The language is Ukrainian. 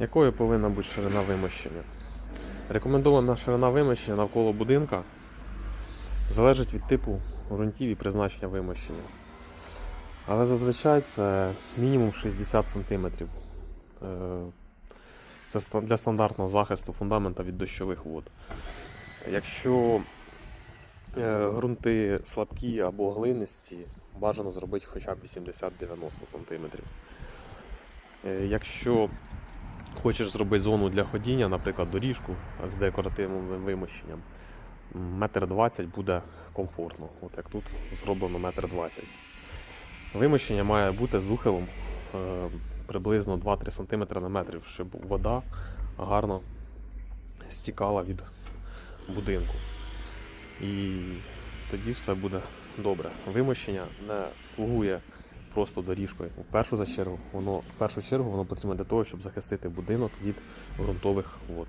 Якою повинна бути ширина вимощення? Рекомендована ширина вимощення навколо будинка залежить від типу ґрунтів і призначення вимощення. Але зазвичай це мінімум 60 см. Це для стандартного захисту фундамента від дощових вод. Якщо е, ґрунти слабкі або глинисті, бажано зробити хоча б 80-90 см. Е, Якщо хочеш зробити зону для ходіння, наприклад, доріжку з декоративним вимощенням, метр двадцять буде комфортно, от як тут зроблено метр двадцять. Вимощення має бути з ухилом е, приблизно 2-3 см на метр, щоб вода гарно стікала від будинку. І тоді все буде добре. Вимощення не слугує просто доріжкою. В першу за чергу, воно в першу чергу воно потрібно для того, щоб захистити будинок від ґрунтових вод.